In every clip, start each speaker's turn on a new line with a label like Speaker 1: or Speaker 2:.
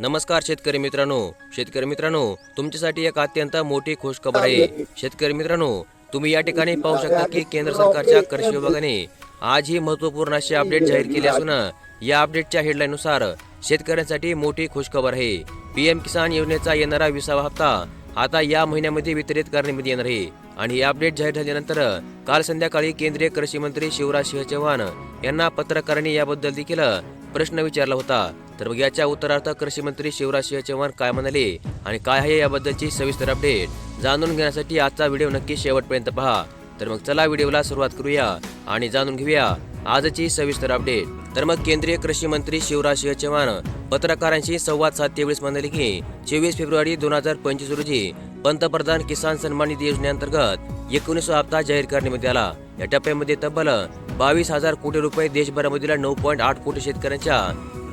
Speaker 1: नमस्कार शेतकरी मित्रांनो. शेतकरी मित्रांनो तुमच्यासाठी एक अत्यंत मोठी खुश खबर आहे. शेतकरी मित्रांनो तुम्ही या ठिकाणी पाहू शकता की केंद्र सरकारच्या कृषी विभागाने आज ही महत्त्वपूर्ण अशी अपडेट जाहीर केली असून या अपडेटच्या हेडलाईननुसार शेतकऱ्यांसाठी मोठी खुशखबर आहे. पीएम किसान योजनेचा येणारा विसावा हप्ता आता या महिन्यामध्ये वितरित करण्यात येणार आहे. आणि या अपडेट जाहीर झाल्यानंतर काल संध्याकाळी केंद्रीय कृषी मंत्री शिवराज सिंह चौहान यांना पत्रकारांनी याबद्दल देखील प्रश्न विचारला होता. तर मग याच्या उत्तरार्थ कृषी मंत्री शिवराज सिंह चव्हाण काय म्हणाले आणि काय आहे याबद्दलची सविस्तर अपडेट जाणून घेण्यासाठी आजचा व्हिडिओ नक्की शेवटपर्यंत पहा. तर मग चला व्हिडिओला सुरुवात करूया आणि जाणून घेऊया आजची सविस्तर अपडेट तर मग केंद्रीय कृषी मंत्री शिवराज सिंह चव्हाण पत्रकारांशी संवाद साधतेवेळेस म्हणाले की चोवीस फेब्रुवारी दोन हजार पंचवीस रोजी पंतप्रधान किसान सन्मान निधी योजनेअंतर्गत एकोणीसवा हप्ता जाहीर करण्यात आला. या टप्प्यामध्ये तब्बल बावीस हजार कोटी रुपये देशभरामधील नऊ पॉईंट आठ कोटी शेतकऱ्यांच्या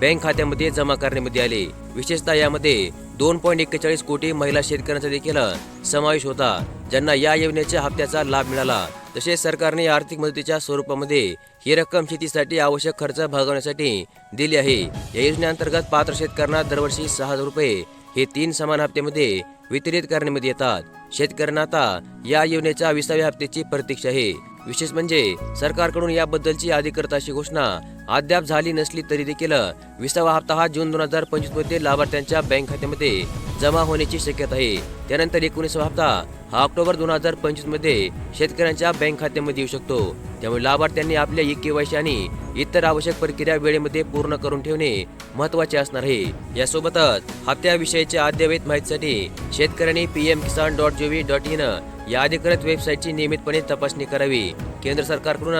Speaker 1: बँक खात्यामध्ये जमा करण्यामध्ये आले. विशेषतः यामध्ये दोन पॉईंट एक्केचाळीस कोटी महिला शेतकऱ्यांचा देखील समावेश होता ज्यांना या योजनेच्या हप्त्याचा लाभ मिळाला. तसेच सरकारने आर्थिक मदतीच्या स्वरूपामध्ये ही रक्कम शेतीसाठी आवश्यक खर्च भागवण्यासाठी दिली आहे. या योजनेअंतर्गत पात्र शेतकऱ्यांना दरवर्षी सहा हजार रुपये हे तीन समान हप्त्यामध्ये वितरित करण्यामध्ये येतात. शेतकऱ्यांना आता या योजनेच्या विसाव्या हप्त्याची प्रतीक्षा आहे. विशेष म्हणजे सरकारकडून याबद्दलची अधिकृत अशी घोषणा अद्याप झाली नसली तरी देखील विसावा हप्ता हा जून दोन हजार पंचवीसमध्ये लाभार्थ्यांच्या बँक खात्यामध्ये जमा होण्याची शक्यता आहे. त्यानंतर एकोणीसवा हप्ता हा ऑक्टोबर दोन हजार पंचवीसमध्ये शेतकऱ्यांच्या बँक खात्यामध्ये येऊ शकतो. त्यामुळे लाभार्थ्यांनी आपल्या ई केवायसी आणि इतर आवश्यक प्रक्रिया वेळेमध्ये पूर्ण करून ठेवणे महत्त्वाचे असणार आहे. यासोबतच हप्त्याविषयीच्या अद्ययावत माहितीसाठी शेतकऱ्यांनी P M Kisan dot G O V dot in या अधिकृत वेबसाईटची नियमितपणे तपासणी करावी. केंद्र सरकारकडून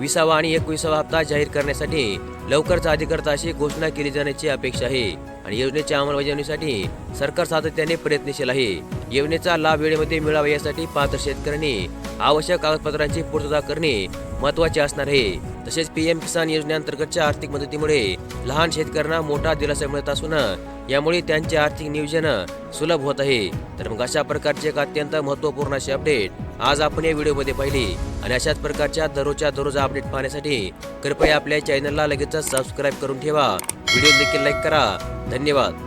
Speaker 1: विसावा आणि एकविसावा हप्ता जाहीर करण्यासाठी लवकरच अधिकृत अशी घोषणा केली जाण्याची अपेक्षा आहे आणि योजनेच्या अंमलबजावणीसाठी सरकार सातत्याने प्रयत्नशील आहे. योजनेचा लाभ वेळेमध्ये मिळावा यासाठी पात्र शेतकऱ्यांनी आवश्यक कागदपत्रांची पूर्तता करणे महत्त्वाचे असणार आहे. तसेच पीएम किसान योजनेअंतर्गतच्या आर्थिक मदतीमुळे लहान शेतकऱ्यांना मोठा दिलासा मिळत असून यामुळे त्यांचे आर्थिक नियोजन सुलभ होत आहे. तर मग अशा प्रकारचे एक अत्यंत महत्त्वपूर्ण अशी अपडेट आज आपण या व्हिडिओमध्ये पाहिली. आणि अशाच प्रकारच्या दररोजच्या दररोज अपडेट पाहण्यासाठी कृपया आपल्या चॅनलला लगेचच सबस्क्राईब करून ठेवा. व्हिडिओ देखील लाईक करा. धन्यवाद.